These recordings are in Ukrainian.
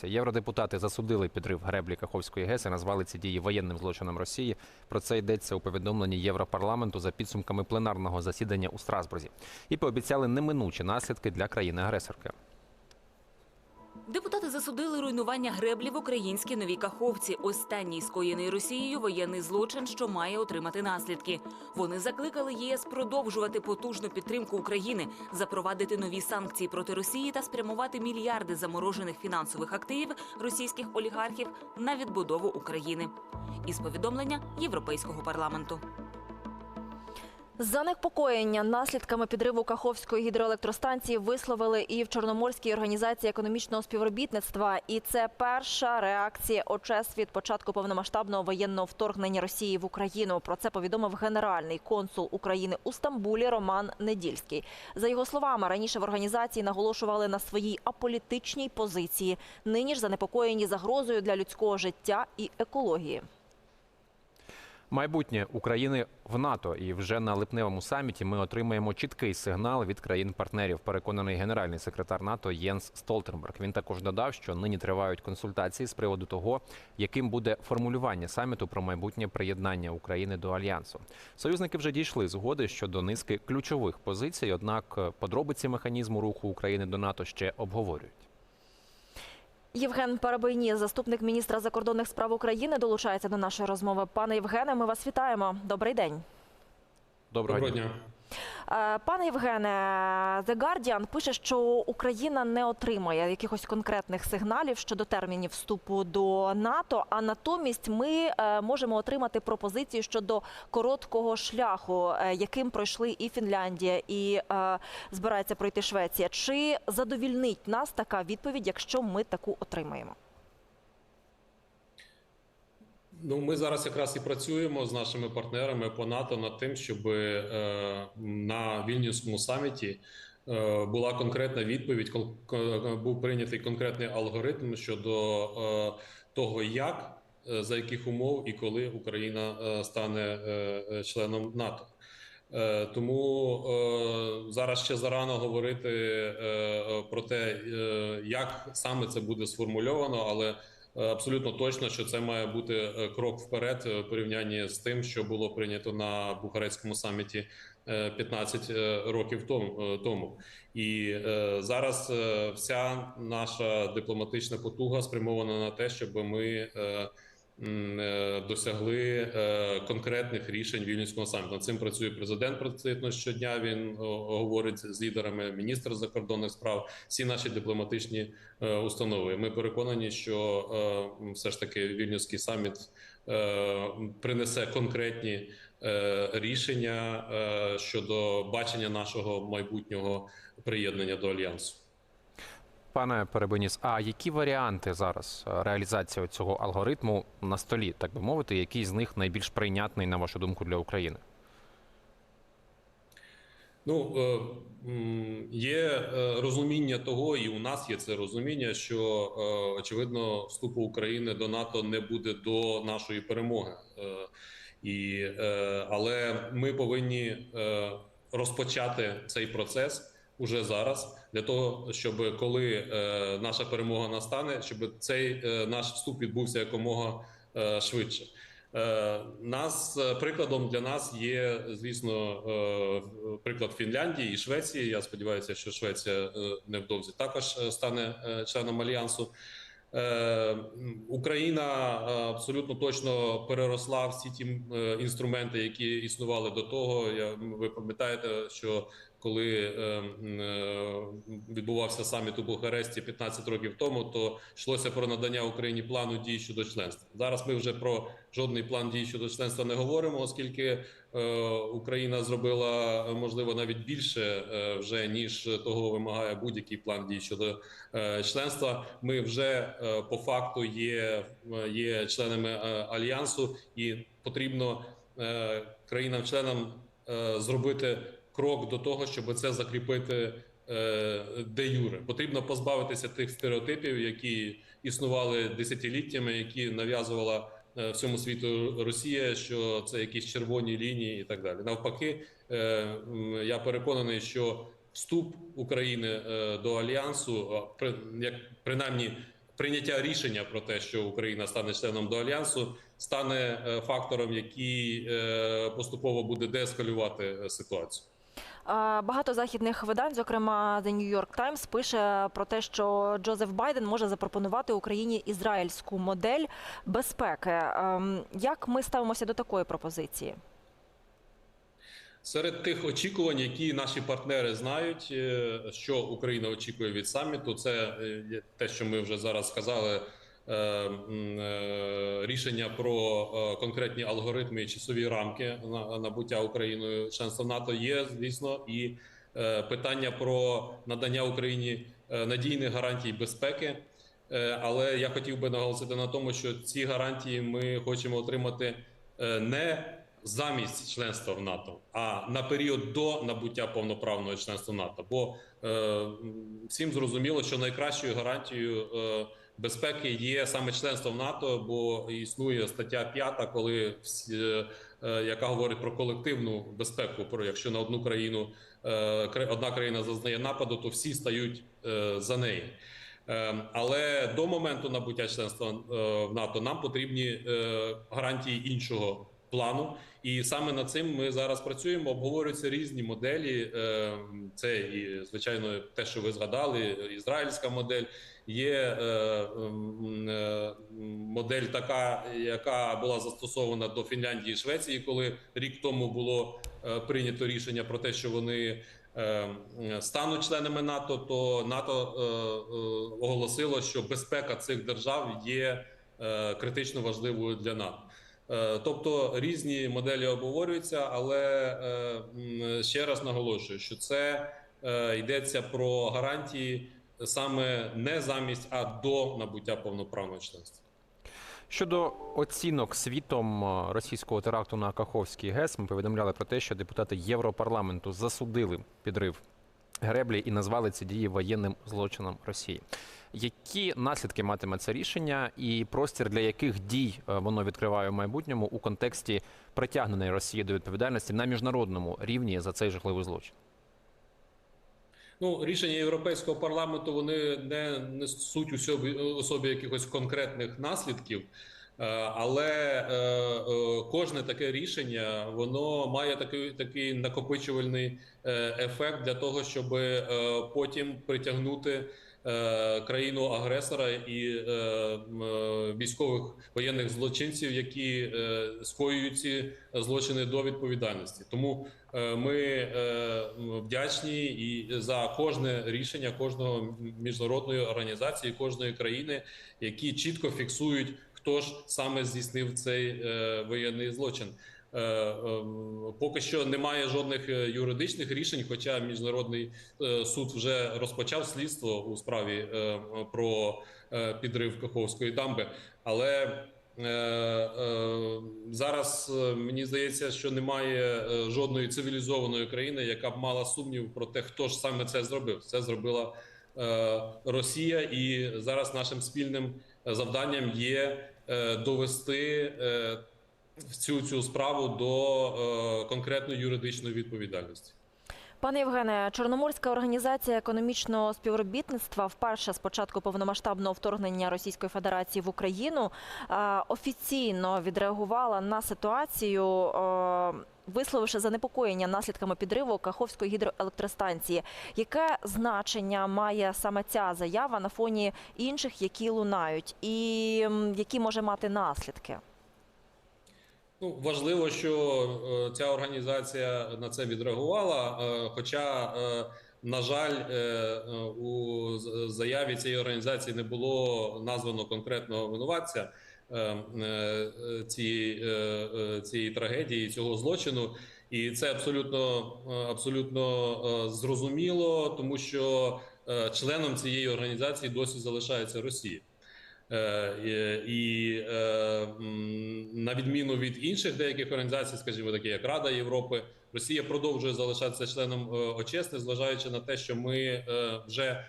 інформація. Євродепутати засудили підрив греблі Каховської ГЕС і назвали ці дії воєнним злочином Росії. Про це йдеться у повідомленні Європарламенту за підсумками пленарного засідання у Страсбурзі і пообіцяли неминучі наслідки для країни-агресорки. Депутати засудили руйнування греблі в українській новій Каховці. Останній скоєний Росією воєнний злочин, що має отримати наслідки. Вони закликали ЄС продовжувати потужну підтримку України, запровадити нові санкції проти Росії та спрямувати мільярди заморожених фінансових активів російських олігархів на відбудову України. Із повідомлення Європейського парламенту. Занепокоєння наслідками підриву Каховської гідроелектростанції висловили і в Чорноморській організації економічного співробітництва. І це перша реакція ОЧЕС від початку повномасштабного воєнного вторгнення Росії в Україну. Про це повідомив генеральний консул України у Стамбулі Роман Недільський. За його словами, раніше в організації наголошували на своїй аполітичній позиції. Нині ж занепокоєні загрозою для людського життя і екології. Майбутнє України в НАТО і вже на липневому саміті ми отримаємо чіткий сигнал від країн-партнерів. Переконаний генеральний секретар НАТО Єнс Столтенберг. Він також додав, що нині тривають консультації з приводу того, яким буде формулювання саміту про майбутнє приєднання України до альянсу. Союзники вже дійшли згоди щодо низки ключових позицій однак подробиці механізму руху України до НАТО ще обговорюють. Євген Парабойні, заступник міністра закордонних справ України, долучається до нашої розмови. Пане Євгене, ми вас вітаємо. Добрий день. Доброго, Доброго дня. дня. Е, Пане Євгене, The Guardian пише, що Україна не отримає якихось конкретних сигналів щодо термінів вступу до НАТО. А натомість ми е, можемо отримати пропозиції щодо короткого шляху, е, яким пройшли і Фінляндія, і збирається пройти Швеція. Чи задовільнить нас така відповідь, якщо ми таку отримаємо? Ну, ми зараз якраз і працюємо з нашими партнерами по НАТО над тим, щоб е, на вільнюському саміті е, була конкретна відповідь, був прийнятий конкретний алгоритм щодо е, того, як, за яких умов і коли Україна стане членом НАТО. Тому зараз ще зарано говорити про те, як саме це буде сформульовано, але абсолютно точно, що це має бути е, крок вперед е, в порівнянні з тим, що було прийнято на Бухарецькому саміті е, 15 е, років тому. е. І е, зараз е, вся наша дипломатична потуга спрямована на те, щоб ми. Е, досягли е, конкретних рішень вільнюського саміту. Над цим працює президент працює щодня. Він говорить з лідерами міністр закордонних справ, всі наші дипломатичні е, установи. Ми переконані, що все ж таки вільнюський саміт принесе конкретні рішення щодо бачення нашого майбутнього приєднання до альянсу. Пане Перебеніс, а які варіанти зараз е, реалізації цього алгоритму на столі, так би мовити, який з них найбільш прийнятний, на вашу думку, для України? Ну е, є е, розуміння того, і у нас є це розуміння, що очевидно вступу України до НАТО не буде до нашої перемоги, і але ми повинні розпочати цей процес уже зараз, для того, щоб коли е, наша перемога настане, щоб цей е, наш вступ відбувся якомога е, швидше. Нас прикладом для нас є, звісно, приклад Фінляндії і Швеції. Я сподіваюся, що Швеція невдовзі також стане членом альянсу. Україна абсолютно точно переросла всі ті інструменти, які існували до того. Я ви пам'ятаєте, що коли е, е, відбувався саміт у Бухаресті 15 років тому, то йшлося про надання Україні плану дій щодо членства. Зараз ми вже про жодний план дій щодо членства не говоримо, оскільки е, Україна зробила е, можливо навіть більше е, вже ніж того вимагає будь-який план дій щодо е, членства. Ми вже е, по факту є, е, є членами е, альянсу, і потрібно е, країнам-членам е, зробити крок до того, щоб це закріпити е, де юре. Потрібно позбавитися тих стереотипів, які існували десятиліттями, які нав'язувала е, всьому світу Росія, що це якісь червоні лінії і так далі. Навпаки, е, я переконаний, що вступ України до альянсу, як принаймні прийняття рішення про те, що Україна стане членом до альянсу, стане фактором, який поступово буде деескалювати ситуацію. Багато західних видань, зокрема The New York Times, пише про те, що Джозеф Байден може запропонувати Україні ізраїльську модель безпеки. Ем, Як ми ставимося до такої пропозиції? Серед тих очікувань, які наші партнери знають, е, що Україна очікує від саміту, це е, те, що ми вже зараз сказали. Е, е, Рішення про е, конкретні алгоритми і часові рамки на- набуття Україною членства НАТО є, звісно, і питання про надання Україні надійних гарантій безпеки. Але я хотів би наголосити на тому, що ці гарантії ми хочемо отримати не замість членства в НАТО, а на період до набуття повноправного членства НАТО. Бо е, всім зрозуміло, що найкращою гарантією е, безпеки є саме членство в НАТО, бо існує стаття 5, коли всі, е, е, яка говорить про колективну безпеку. Про якщо на одну країну е, одна країна зазнає нападу, то всі стають е, за неї. Е, Але до моменту набуття членства е, в НАТО нам потрібні гарантії іншого плану, і саме над цим ми зараз працюємо. Обговорюються різні моделі. Е, Це і звичайно те, що ви згадали, ізраїльська модель. Є е, е, модель, така, яка була застосована до Фінляндії і Швеції, коли рік тому було прийнято рішення про те, що вони стануть членами НАТО, то НАТО оголосило, що безпека цих держав є критично важливою для НАТО. Е, Тобто різні моделі обговорюються, але е, ще раз наголошую, що це е, йдеться про гарантії саме не замість, а до набуття повноправного членства. Щодо оцінок світом російського теракту на Каховський ГЕС, ми повідомляли про те, що депутати Європарламенту засудили підрив греблі і назвали ці дії воєнним злочином Росії. Які наслідки матиме це рішення, і простір для яких дій е, воно відкриває в майбутньому у контексті притягненої Росії до відповідальності на міжнародному рівні за цей жахливий злочин? Ну, рішення Європейського парламенту вони не несуть у собі, у собі якихось конкретних наслідків. Е, Але е, е, кожне таке рішення воно має такий такий накопичувальний ефект для того, щоб потім притягнути країну агресора і військових воєнних злочинців, які скоюють ці злочини до відповідальності. Тому ми вдячні і за кожне рішення кожного міжнародної організації, кожної країни, які чітко фіксують, хто ж саме здійснив цей е, воєнний злочин. Е, е, Поки що немає жодних е, юридичних рішень, хоча міжнародний е, суд вже розпочав слідство у справі е, про е, підрив Каховської дамби. Але е, е, зараз мені здається, що немає жодної цивілізованої країни, яка б мала сумнів про те, хто ж саме це зробив. Це зробила Росія, і зараз нашим спільним завданням є е, довести е, цю цю справу до е, конкретної юридичної відповідальності. Пане Євгене, Чорноморська організація економічного співробітництва вперше з початку повномасштабного вторгнення Російської Федерації в Україну е, офіційно відреагувала на ситуацію, е, висловивши занепокоєння наслідками підриву Каховської гідроелектростанції. Яке значення має саме ця заява на фоні інших, які лунають, і які може мати наслідки? Ну важливо, що е, ця організація на це відреагувала. Е, хоча, е, на жаль, у заяві цієї організації не було названо конкретного винуватця цієї, цієї трагедії, цього злочину. І це абсолютно абсолютно зрозуміло, тому що членом цієї організації досі залишається Росія. Е, і- е, на відміну від інших деяких організацій, скажімо, такі як Рада Європи, Росія продовжує залишатися членом е, ОЧЕС, незважаючи на те, що ми вже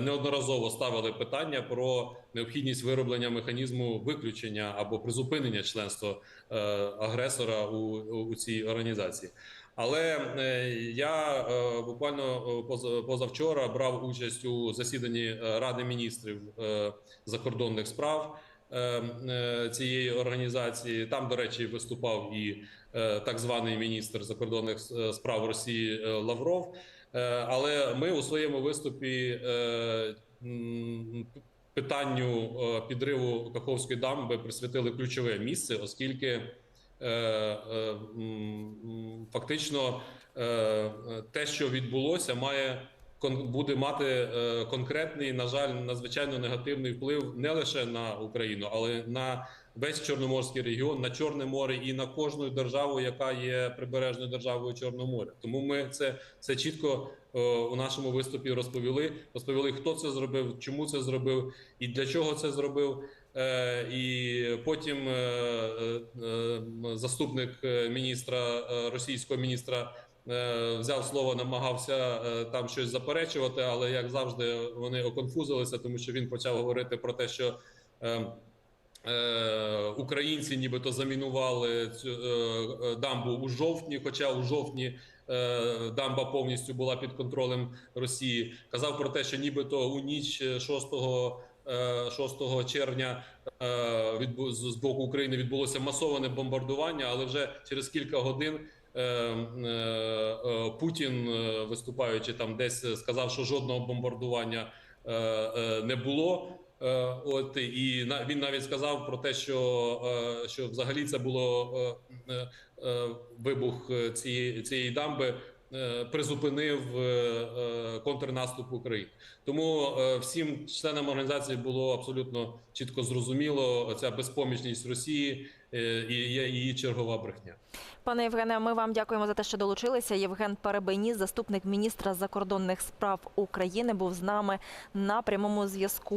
неодноразово ставили питання про необхідність вироблення механізму виключення або призупинення членства агресора у, у цій організації. Але е, я е, буквально е, поза- позавчора брав участь у засіданні Ради міністрів закордонних справ цієї організації. Там, до речі, виступав і так званий міністр закордонних справ Росії Лавров. Але ми у своєму виступі питанню підриву Каховської дамби присвятили ключове місце, оскільки фактично е, е, те, що відбулося, має буде мати е, конкретний, на жаль, надзвичайно негативний вплив не лише на Україну, але на весь Чорноморський регіон, на Чорне море і на кожну державу, яка є прибережною державою Чорного моря. Тому ми це, це чітко е, у нашому виступі розповіли. Розповіли, хто це зробив, чому це зробив і для чого це зробив. Е, І потім е, е, заступник міністра російського міністра взяв слово, намагався там щось заперечувати, але як завжди вони оконфузилися, тому що він почав говорити про те, що українці нібито замінували цю дамбу у жовтні, хоча у жовтні дамба повністю була під контролем Росії. Казав про те, що нібито у ніч 6 е, 6 червня е, з боку України відбулося масоване бомбардування, але вже через кілька годин. е, е, е, Путін, е, виступаючи там, десь сказав, що жодного бомбардування е, е, не було. Е, От і він навіть сказав про те, що, е, що взагалі це було е, е, е, вибух е, цієї цієї дамби. Е, Призупинив е, е, контрнаступ України, тому всім членам організації було абсолютно чітко зрозуміло ця безпомічність Росії і її чергова брехня. Пане Євгене, ми вам дякуємо за те, що долучилися. Євген Перебийніс, заступник міністра закордонних справ України, був з нами на прямому зв'язку.